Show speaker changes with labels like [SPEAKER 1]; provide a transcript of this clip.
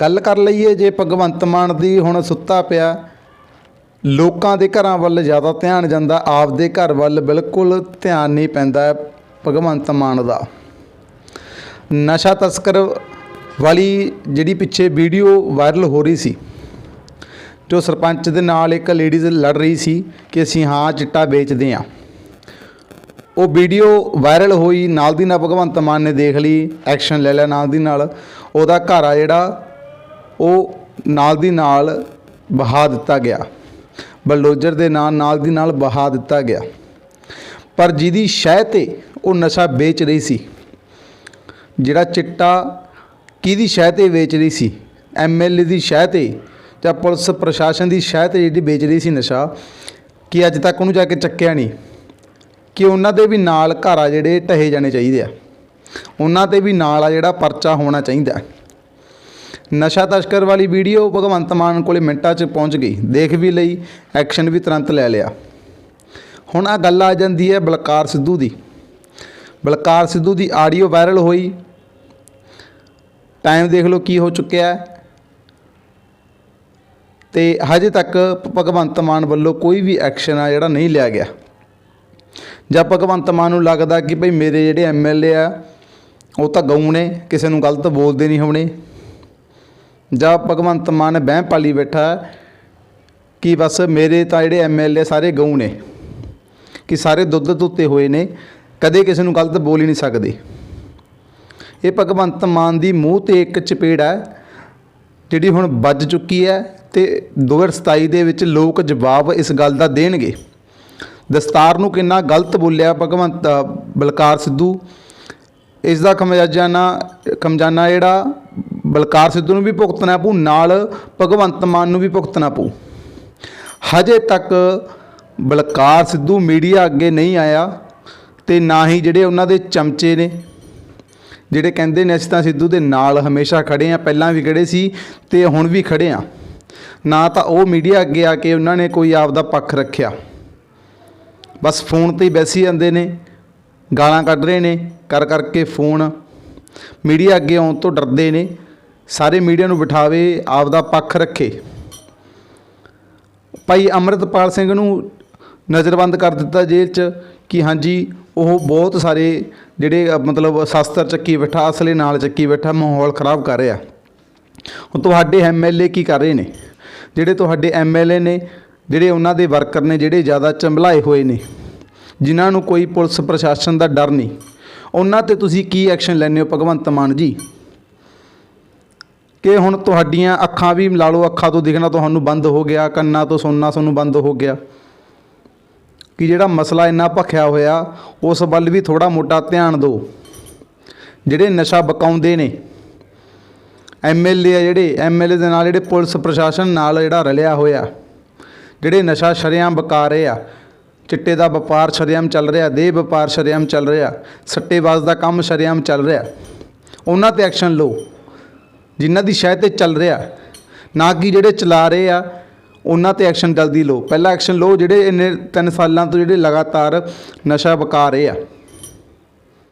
[SPEAKER 1] ਗੱਲ ਕਰ ਲਈਏ ਜੇ ਭਗਵੰਤ ਮਾਨ ਦੀ ਹੁਣ ਸੁੱਤਾ ਪਿਆ, ਲੋਕਾਂ ਦੇ ਘਰਾਂ ਵੱਲ ਜ਼ਿਆਦਾ ਧਿਆਨ ਜਾਂਦਾ, ਆਪਦੇ ਘਰ ਵੱਲ ਬਿਲਕੁਲ ਧਿਆਨ ਨਹੀਂ ਪੈਂਦਾ ਭਗਵੰਤ ਮਾਨ ਦਾ। ਨਸ਼ਾ ਤਸਕਰ ਵਾਲੀ ਜਿਹੜੀ ਪਿੱਛੇ ਵੀਡੀਓ ਵਾਇਰਲ ਹੋ ਰਹੀ ਸੀ, ਜੋ ਸਰਪੰਚ ਦੇ ਨਾਲ ਇੱਕ ਲੇਡੀਜ਼ ਲੜ ਰਹੀ ਸੀ ਕਿ ਅਸੀਂ ਹਾਂ ਚਿੱਟਾ ਵੇਚਦੇ ਹਾਂ। ਉਹ ਵੀਡੀਓ ਵਾਇਰਲ ਹੋਈ, ਨਾਲ ਦੀ ਨਾਲ ਭਗਵੰਤ ਮਾਨ ਨੇ ਦੇਖ ਲਈ, ਐਕਸ਼ਨ ਲੈ ਲਿਆ ਨਾਲ ਦੀ ਨਾਲ। ਉਹਦਾ ਘਰ ਆ ਜਿਹੜਾ ਉਹ ਨਾਲ ਦੀ ਨਾਲ ਬਹਾ ਦਿੱਤਾ ਗਿਆ। ਬਲਡੋਜ਼ਰ ਦੇ ਨਾਲ ਨਾਲ ਦੀ ਨਾਲ ਬਹਾ ਦਿੱਤਾ ਗਿਆ। ਪਰ ਜਿਹਦੀ ਸ਼ਹਿ ਤੇ ਉਹ ਨਸ਼ਾ ਵੇਚ ਰਹੀ ਸੀ, ਜਿਹੜਾ ਚਿੱਟਾ ਕਿਹਦੀ ਸ਼ਹਿ ਤੇ ਵੇਚ ਰਹੀ ਸੀ? ਐਮਐਲਏ ਦੀ ਸ਼ਹਿ ਤੇ ਜਾਂ ਪੁਲਿਸ ਪ੍ਰਸ਼ਾਸਨ ਦੀ ਸ਼ਹਿ ਤੇ ਜਿਹੜੀ ਵੇਚ ਰਹੀ ਸੀ ਨਸ਼ਾ, ਕਿ ਅੱਜ ਤੱਕ ਉਹਨੂੰ ਜਾ ਕੇ ਚੱਕਿਆ ਨਹੀਂ? ਕਿ ਉਹਨਾਂ ਦੇ ਵੀ ਨਾਲ ਘਰ ਆ ਜਿਹੜੇ ਢਹੇ ਜਾਣੇ ਚਾਹੀਦੇ ਆ। ਉਹਨਾਂ ਤੇ ਵੀ ਨਾਲ ਆ ਜਿਹੜਾ ਪਰਚਾ ਹੋਣਾ ਚਾਹੀਦਾ। ਨਸ਼ਾ ਤਸਕਰ ਵਾਲੀ ਵੀਡੀਓ ਭਗਵੰਤ ਮਾਨ ਕੋਲੇ ਮਿੰਟਾਂ 'ਚ ਪਹੁੰਚ ਗਈ। ਦੇਖ ਵੀ ਲਈ, ਐਕਸ਼ਨ ਵੀ ਤੁਰੰਤ ਲੈ ਲਿਆ। ਹੁਣ ਆ ਗੱਲ ਆ ਜਾਂਦੀ ਹੈ ਬਲਕਾਰ ਸਿੱਧੂ ਦੀ। ਬਲਕਾਰ ਸਿੱਧੂ ਦੀ ਆਡੀਓ ਵਾਇਰਲ ਹੋਈ। ਟਾਈਮ ਦੇਖ ਲਓ ਕੀ ਹੋ ਚੁੱਕਿਆ ਹੈ। ਤੇ ਹਜੇ ਤੱਕ ਭਗਵੰਤ ਮਾਨ ਵੱਲੋਂ ਕੋਈ ਵੀ ਐਕਸ਼ਨ ਆ ਜਿਹੜਾ ਨਹੀਂ ਲਿਆ ਗਿਆ। ਜਾਂ ਭਗਵੰਤ ਮਾਨ ਨੂੰ ਲੱਗਦਾ ਕਿ ਭਈ ਮੇਰੇ ਜਿਹੜੇ ਐਮਐਲਏ ਆ, ਉਹ ਤਾਂ ਗਊ ਨੇ, ਕਿਸੇ ਨੂੰ ਗਲਤ ਬੋਲਦੇ ਨਹੀਂ ਹੋਣੇ। ਜਾਂ ਭਗਵੰਤ ਮਾਨ ਬਹਿ ਪਾਲੀ ਬੈਠਾ ਕਿ ਬਸ ਮੇਰੇ ਤਾਂ ਜਿਹੜੇ ਐਮਐਲਏ ਸਾਰੇ ਗਊ ਨੇ, ਕਿ ਸਾਰੇ ਦੁੱਧ ਧੁੱਤੇ ਹੋਏ ਨੇ, ਕਦੇ ਕਿਸੇ ਨੂੰ ਗਲਤ ਬੋਲ ਹੀ ਨਹੀਂ ਸਕਦੇ। ਇਹ ਭਗਵੰਤ ਮਾਨ ਦੀ ਮੂੰਹ ਤੇ ਇੱਕ ਚਪੇੜ ਹੈ, ਜਿਹੜੀ ਹੁਣ ਵੱਜ ਚੁੱਕੀ ਹੈ ਤੇ 2027 ਦੇ ਵਿੱਚ ਲੋਕ ਜਵਾਬ ਇਸ ਗੱਲ ਦਾ ਦੇਣਗੇ। ਦਸਤਾਰ ਨੂੰ ਕਿੰਨਾ ਗਲਤ ਬੋਲਿਆ ਭਗਵੰਤ ਬਲਕਾਰ ਸਿੱਧੂ। ਇਸ ਦਾ ਖਮਜਾਨਾ ਖਮਜਾਨਾ ਜਿਹੜਾ ਬਲਕਾਰ ਸਿੱਧੂ ਨੂੰ ਵੀ ਭੁਗਤਣਾ ਪਊ, ਨਾਲ ਭਗਵੰਤ ਮਾਨ ਨੂੰ ਵੀ ਭੁਗਤਣਾ ਪਊ। ਹਜੇ ਤੱਕ ਬਲਕਾਰ ਸਿੱਧੂ ਮੀਡੀਆ ਅੱਗੇ ਨਹੀਂ ਆਇਆ ਤੇ ਨਾ ਹੀ ਜਿਹੜੇ ਉਹਨਾਂ ਦੇ ਚਮਚੇ ਨੇ, ਜਿਹੜੇ ਕਹਿੰਦੇ ਨੇ ਅਸੀਂ ਤਾਂ ਸਿੱਧੂ ਦੇ ਨਾਲ ਹਮੇਸ਼ਾ ਖੜੇ ਆ ਪਹਿਲਾਂ ਵੀ ਖੜੇ ਸੀ ਤੇ ਹੁਣ ਵੀ ਖੜੇ ਆ ਨਾ ਤਾਂ ਉਹ ਮੀਡੀਆ ਅੱਗੇ ਆ ਕੇ ਉਹਨਾਂ ਨੇ ਕੋਈ ਆਪ ਦਾ ਪੱਖ ਰੱਖਿਆ। ਬਸ ਫੋਨ ਤੇ ਹੀ ਬੈਸੀ ਜਾਂਦੇ ਨੇ, ਗਾਲਾਂ ਕੱਢ ਰਹੇ ਨੇ, ਕਰ ਕਰਕੇ ਫੋਨ। ਮੀਡੀਆ ਅੱਗੇ ਆਉਣ ਤੋਂ ਡਰਦੇ ਨੇ। ਸਾਰੇ ਮੀਡੀਆ ਨੂੰ ਬਿਠਾਵੇ, ਆਪਦਾ ਪੱਖ ਰੱਖੇ। ਭਾਈ ਅਮਰਤਪਾਲ ਸਿੰਘ ਨੂੰ ਨਜ਼ਰਬੰਦ ਕਰ ਦਿੱਤਾ ਜੇਲ੍ਹ 'ਚ ਕਿ ਹਾਂਜੀ, ਉਹ ਬਹੁਤ ਸਾਰੇ ਜਿਹੜੇ, ਮਤਲਬ ਸ਼ਸਤਰ ਚੱਕੀ ਬੈਠਾ, ਅਸਲੇ ਨਾਲ ਚੱਕੀ ਬੈਠਾ, ਮਾਹੌਲ ਖਰਾਬ ਕਰ ਰਿਹਾ। ਹੁਣ ਤੁਹਾਡੇ ਐਮਐਲਏ ਕੀ ਕਰ ਰਹੇ ਨੇ? ਜਿਹੜੇ ਤੁਹਾਡੇ ਐਮਐਲਏ ਨੇ, ਜਿਹੜੇ ਉਹਨਾਂ ਦੇ ਵਰਕਰ ਨੇ, ਜਿਹੜੇ ਜ਼ਿਆਦਾ ਚੰਬਲਾਏ ਹੋਏ ਨੇ, ਜਿਨ੍ਹਾਂ ਨੂੰ ਕੋਈ ਪੁਲਿਸ ਪ੍ਰਸ਼ਾਸਨ ਦਾ ਡਰ ਨਹੀਂ, ਉਹਨਾਂ ਤੇ ਤੁਸੀਂ ਕੀ ਐਕਸ਼ਨ ਲੈਂਦੇ ਹੋ? ਭਗਵੰਤ ਮਾਨ ਜੀ। ਕਿ ਹੁਣ ਤੁਹਾਡੀਆਂ ਅੱਖਾਂ ਵੀ ਲਾ ਲਓ, ਅੱਖਾਂ ਤੋਂ ਦਿਖਣਾ ਤੁਹਾਨੂੰ ਬੰਦ ਹੋ ਗਿਆ, ਕੰਨਾਂ ਤੋਂ ਸੁਣਨਾ ਤੁਹਾਨੂੰ ਬੰਦ ਹੋ ਗਿਆ। ਕਿ ਜਿਹੜਾ ਮਸਲਾ ਇੰਨਾ ਭਖਿਆ ਹੋਇਆ, ਉਸ ਵੱਲ ਵੀ ਥੋੜਾ ਮੋਟਾ ਧਿਆਨ ਦਿਓ। ਜਿਹੜੇ ਨਸ਼ਾ ਬਕਾਉਂਦੇ ਨੇ ਐਮਐਲਏ ਆ ਜਿਹੜੇ ਐਮਐਲਏ ਦੇ ਨਾਲ ਜਿਹੜੇ ਪੁਲਿਸ ਪ੍ਰਸ਼ਾਸਨ ਨਾਲ ਜਿਹੜਾ ਰਲਿਆ ਹੋਇਆ, ਜਿਹੜੇ ਨਸ਼ਾ ਸ਼ਰੇਆਮ ਬਕਾ ਰਹੇ ਆ, ਚਿੱਟੇ ਦਾ ਵਪਾਰ ਸ਼ਰੇਆਮ ਚੱਲ ਰਿਹਾ, ਦੇਹ ਵਪਾਰ ਸ਼ਰੇਆਮ ਚੱਲ ਰਿਹਾ, ਸੱਟੇਬਾਜ਼ ਦਾ ਕੰਮ ਸ਼ਰੇਆਮ ਚੱਲ ਰਿਹਾ, ਉਹਨਾਂ ਤੇ ਐਕਸ਼ਨ ਲਓ। ਜਿਨ੍ਹਾਂ ਦੀ ਸ਼ਾਇਦ ਤੇ ਚੱਲ ਰਿਹਾ। ਨਾ ਕਿ ਜਿਹੜੇ ਚਲਾ ਰਹੇ ਆ, ਉਹਨਾਂ ਤੇ ਐਕਸ਼ਨ ਜਲਦੀ ਲਓ। ਪਹਿਲਾ ਐਕਸ਼ਨ ਲਓ ਜਿਹੜੇ ਇੰਨੇ ਤਿੰਨ ਸਾਲਾਂ ਤੋਂ ਜਿਹੜੇ ਲਗਾਤਾਰ ਨਸ਼ਾ ਵਕਾ ਰਹੇ ਆ।